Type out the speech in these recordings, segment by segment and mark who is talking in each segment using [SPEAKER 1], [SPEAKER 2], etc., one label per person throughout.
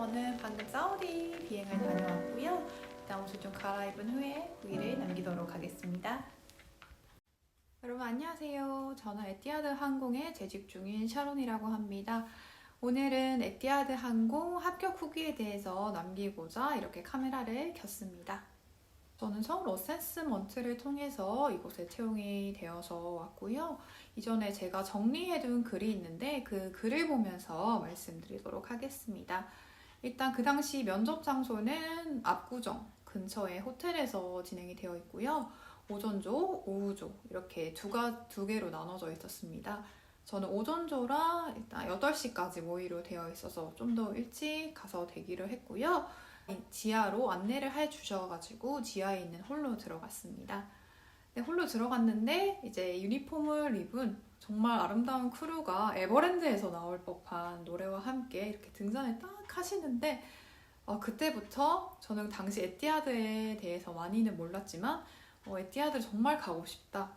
[SPEAKER 1] 저는 방금 사우디 비행을 다녀왔고요. 일단 옷을 좀 갈아입은 후에 후기를 남기도록 하겠습니다. 여러분 안녕하세요. 저는 에티하드 항공에 재직 중인 샤론이라고 합니다. 오늘은 에티하드 항공 합격 후기에 대해서 남기고자 이렇게 카메라를 켰습니다. 저는 서울 어세스먼트를 통해서 이곳에 채용이 되어서 왔고요. 이전에 제가 정리해둔 글이 있는데 그 글을 보면서 말씀드리도록 하겠습니다. 일단 그 당시 면접 장소는 압구정 근처의 호텔에서 진행이 되어 있고요. 오전조, 오후조 이렇게 두 가 두 개로 나눠져 있었습니다. 저는 오전조라 일단 8시까지 모의로 되어 있어서 좀 더 일찍 가서 대기를 했고요. 지하로 안내를 해 주셔가지고 지하에 있는 홀로 들어갔습니다. 네, 홀로 들어갔는데 이제 유니폼을 입은 정말 아름다운 크루가 에버랜드에서 나올 법한 노래와 함께 이렇게 등산을 딱 하시는데 어, 그때부터 저는 당시 에티하드에 대해서 많이는 몰랐지만 어, 에티하드 정말 가고 싶다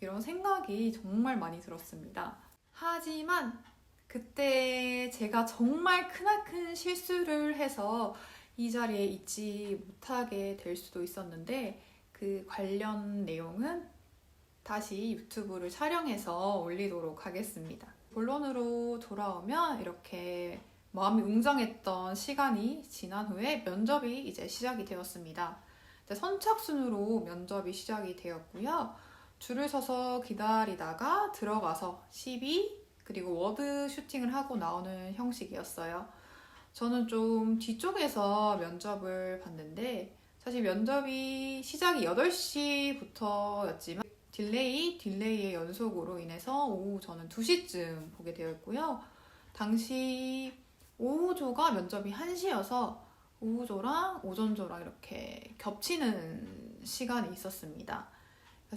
[SPEAKER 1] 이런 생각이 정말 많이 들었습니다. 하지만 그때 제가 정말 크나큰 실수를 해서 이 자리에 있지 못하게 될 수도 있었는데 그 관련 내용은 다시 유튜브를 촬영해서 올리도록 하겠습니다. 본론으로 돌아오면 이렇게 마음이 웅장했던 시간이 지난 후에 면접이 이제 시작이 되었습니다. 이제 선착순으로 면접이 시작이 되었고요. 줄을 서서 기다리다가 들어가서 12 그리고 워드 슈팅을 하고 나오는 형식이었어요. 저는 좀 뒤쪽에서 면접을 봤는데 사실 면접이 시작이 8시부터였지만 딜레이, 딜레이의 연속으로 인해서 오후 저는 2시쯤 보게 되었고요. 당시 오후조가 면접이 1시여서 오후조랑 오전조랑 이렇게 겹치는 시간이 있었습니다.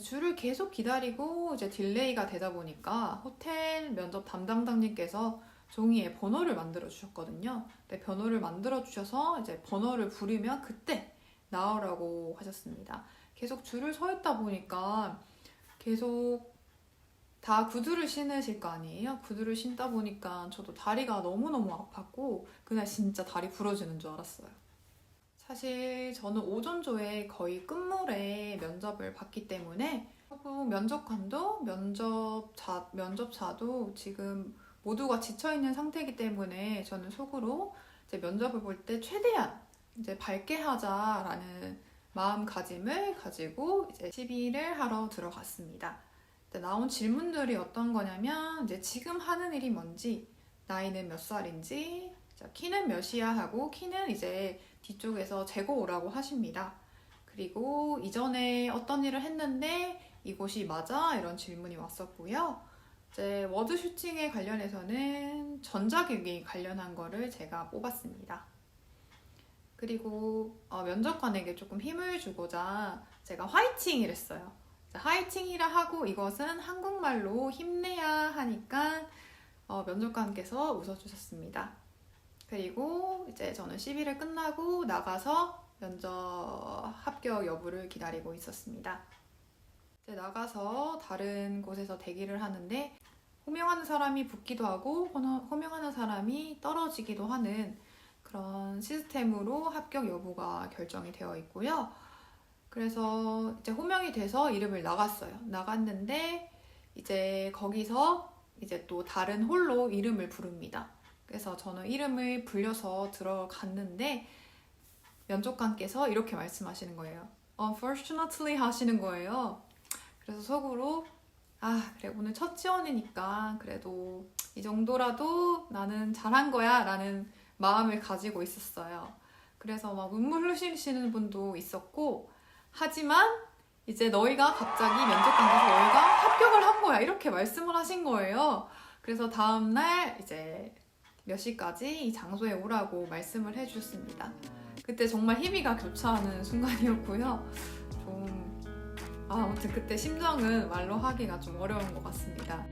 [SPEAKER 1] 줄을 계속 기다리고 이제 딜레이가 되다 보니까 호텔 면접 담당자님께서 종이에 번호를 만들어 주셨거든요. 번호를 만들어 주셔서 이제 번호를 부르면 그때 나오라고 하셨습니다. 계속 줄을 서 있다 보니까 계속 다 구두를 신으실 거 아니에요? 구두를 신다 보니까 저도 다리가 너무너무 아팠고 그날 진짜 다리 부러지는 줄 알았어요. 사실 저는 오전조에 거의 끝물에 면접을 봤기 때문에 결국 면접관도 면접자, 면접자도 지금 모두가 지쳐있는 상태이기 때문에 저는 속으로 면접을 볼 때 최대한 이제 밝게 하자라는 마음가짐을 가지고 이제 시비를 하러 들어갔습니다. 나온 질문들이 어떤 거냐면 이제 지금 하는 일이 뭔지, 나이는 몇 살인지, 키는 몇이야 하고 키는 이제 뒤쪽에서 재고 오라고 하십니다. 그리고 이전에 어떤 일을 했는데 이곳이 맞아? 이런 질문이 왔었고요. 이제 워드 슈팅에 관련해서는 전자기기 관련한 거를 제가 뽑았습니다. 그리고 어, 면접관에게 조금 힘을 주고자 제가 화이팅을 했어요. 화이팅이라 하고 이것은 한국말로 힘내야 하니까 어, 면접관께서 웃어주셨습니다. 그리고 이제 저는 시비를 끝나고 나가서 면접 합격 여부를 기다리고 있었습니다. 이제 나가서 다른 곳에서 대기를 하는데 호명하는 사람이 붙기도 하고 호명하는 사람이 떨어지기도 하는 그런 시스템으로 합격 여부가 결정이 되어 있고요. 그래서 이제 호명이 돼서 이름을 나갔어요. 나갔는데 이제 거기서 이제 또 다른 홀로 이름을 부릅니다. 그래서 저는 이름을 불려서 들어갔는데 면접관께서 이렇게 말씀하시는 거예요. Unfortunately 하시는 거예요. 그래서 속으로 아 그래 오늘 첫 지원이니까 그래도 이 정도라도 나는 잘한 거야 라는 마음을 가지고 있었어요. 그래서 막 눈물 흘리시는 분도 있었고 하지만 이제 너희가 갑자기 면접관께서 너희가 합격을 한 거야 이렇게 말씀을 하신 거예요. 그래서 다음날 이제 몇 시까지 이 장소에 오라고 말씀을 해주셨습니다. 그때 정말 희비가 교차하는 순간이었고요. 좀 아, 아무튼 그때 심정은 말로 하기가 좀 어려운 것 같습니다.